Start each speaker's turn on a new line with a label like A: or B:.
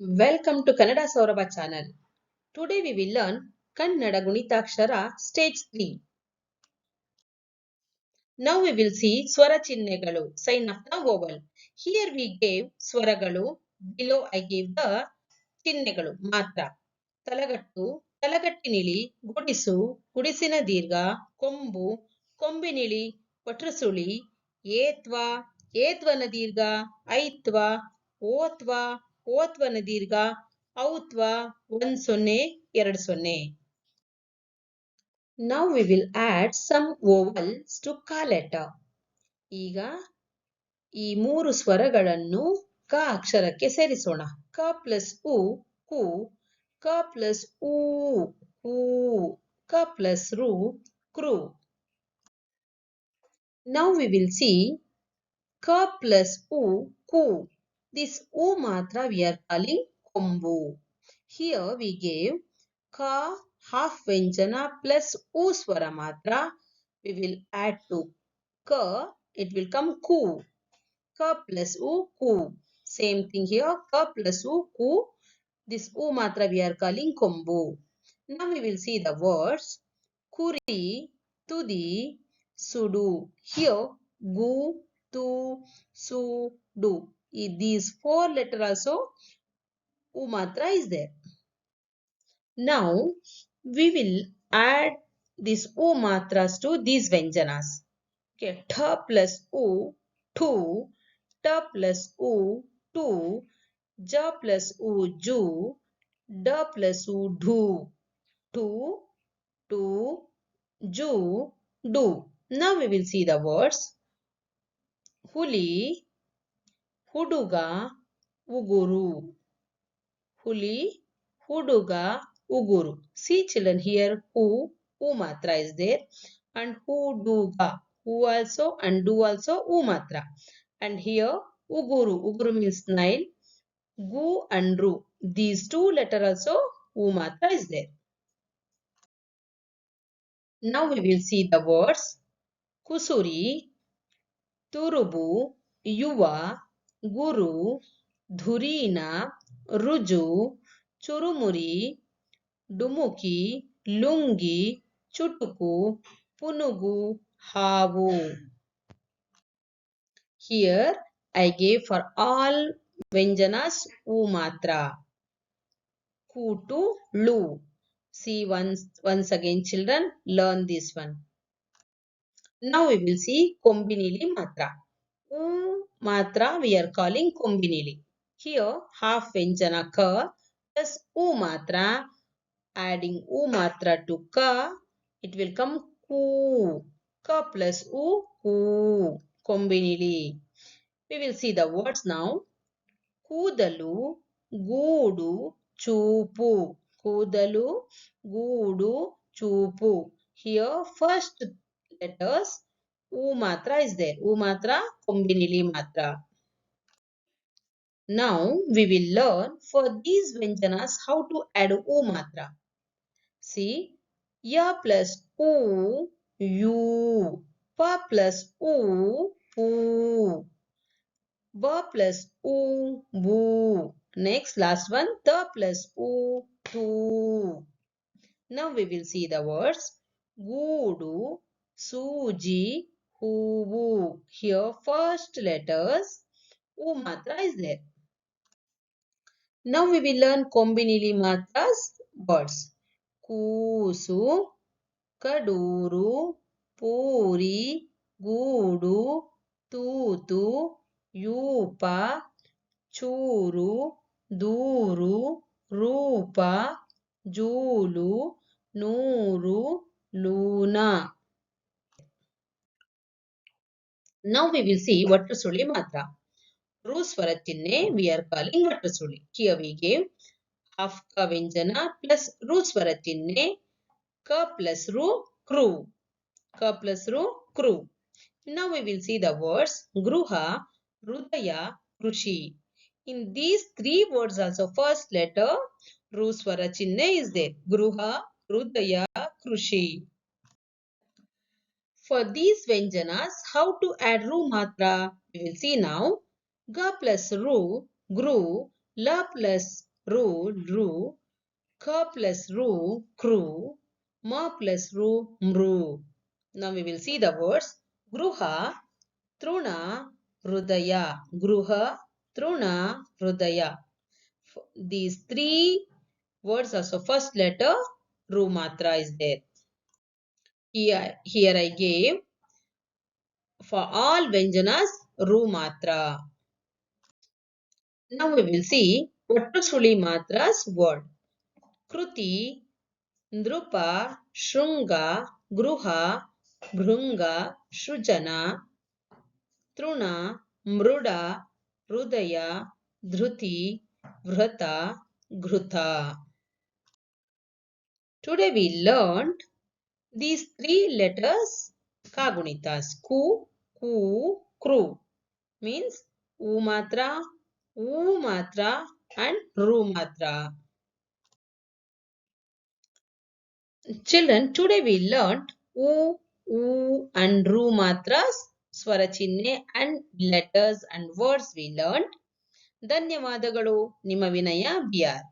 A: Welcome to Kannada Saurabha channel today we will learn Kannada ಗುಣಿತಾಕ್ಷರ stage three now will see ಸ್ವರ ಚಿಹ್ನೆಗಳು sign of the oval here we gave ಸ್ವರಗಳು below I gave the ಚಿಹ್ನೆಗಳು ಮಾತ್ರ ತಲಗಟ್ಟು ತಲಗಟ್ಟಿನಿಳಿ ಗುಡಿಸು ಗುಡಿಸಿನ ದೀರ್ಘ ಕೊಂಬು ಕೊಂಬಿನಿಳಿ ಪಟ್ರಸುಳಿ ಏತ್ವ ಏತ್ವನ ದೀರ್ಘ ಐತ್ವ ಓತ್ವ ಓತ್ವನ ದೀರ್ಘ ಔತ್ವ ಒಂದ್ ಸೊನ್ನೆ, ಎರಡು ಸೊನ್ನೆ. Now we will add some vowels to ka letter. ಈಗ ಈ ಮೂರು ಸ್ವರಗಳನ್ನು ಕ ಅಕ್ಷರಕ್ಕೆ ಸೇರಿಸೋಣ. ಕ ಪ್ಲಸ್ ಉ ಕು ಕ ಪ್ಲಸ್ ಊ, ಹೂ. ಕ ಪ್ಲಸ್ ರು, ಕ್ರು. ನೌ ವಿ ವಿಲ್ ಸಿ ಕ ಪ್ಲಸ್ ಉ, ಕು. This U matra we are calling kombu. Here we gave ka half Vyanjana plus U swara matra. We will add to ka, it will come ku. Ka plus U, ku. Same thing here, ka plus U, ku. This U matra we are calling kombu. Now we will see the words kuri, tudi, sudu. Here, gu, tu, su, du. These four letter also u matra is there. Now we will add these u matras to these vyanjanas. Okay tha plus u two ta plus u two ja plus u ju da plus u dhu two two ju do now we will see the words. ಹುಲಿ ಹುಡುಗ ಉಗುರು ಹುಲಿ ಹುಡುಗ ಉಗುರು see children here who who matra is there and who do ga who also and do also u matra and here uguru uguru means nine gu and ru these two letter also u matra is there now we will see the words kusuri ತುರುಬು ಯುವ गुरु, धुरीना, रुजु, चुरुमुरी, डुमुकी, lungi, चुटुकु, पुनुगु, हावु। Here I gave for all व्यंजनास उ मात्रा कूटु लू see once once again children learn this one now we will see combinedly मात्रा ऊ matra we are calling Kombinili. Here half Vyanjana ka plus U matra. Adding U matra to ka it will come ku. Ka plus U ku. Kombinili. We will see the words now. ಕೂದಲು ಗೂಡು ಚೂಪು ಕೂದಲು ಗೂಡು ಚೂಪು here first letters U matra is there. U matra, Kombinili matra. Now we will learn for these vyanjanas how to add U matra. See, Ya plus U, U. Pa plus U, Pu. Ba plus U, Bu. Next, last one, The plus U, Tu. Now we will see the words. Gudu, Suji, Uwu. Here first letters U matra is there. Now we will learn Kombinili matras words. Kusu, Kaduru, Puri, Gudu, Tutu, Yupa, Churu, Duru, Rupa, Julu, Nuru, Luna. Now we will see Vattasuli Matra. Root Swara Chinne we are calling Vattasuli. Here we gave half Ka Vinjana plus Root Swara Chinne Ka plus Ru Kru. Ka plus Ru Kru. Now we will see the words Gruha, Rudaya, Krushi. In these three words also first letter Ru Chinne is there. Gruha, Rudaya, Krushi. For these Vyanjanas, how to add Ru Matra? We will see now. Ga plus Ru, Gru, La plus ru, ru, ka plus ru, kru, ma plus ru, mru. Now we will see the words gruha, truna, rudaya. Gruha, truna, rudaya. These three words are so first letter ru matra is there. Here, here I gave for all Vyanjanas ru matra. Now we will see Vattusuli matras word. Kruti, Ndrupa, Shrunga, Gruha, Bhrunga, Shrujana, Truna, Mruda, Rudaya, Dhruti, Vrata, Ghrutha. Today we learned these three letters Kagunitas. Ku, Ku, Kru means U matra, U matra and Ru matra. Children, today we learnt U, U and Ru matras, ಸ್ವರಚಿಹ್ನೆ and letters and words we learnt. ಧನ್ಯವಾದಗಳು ನಿಮ್ಮ ವಿನಯ B R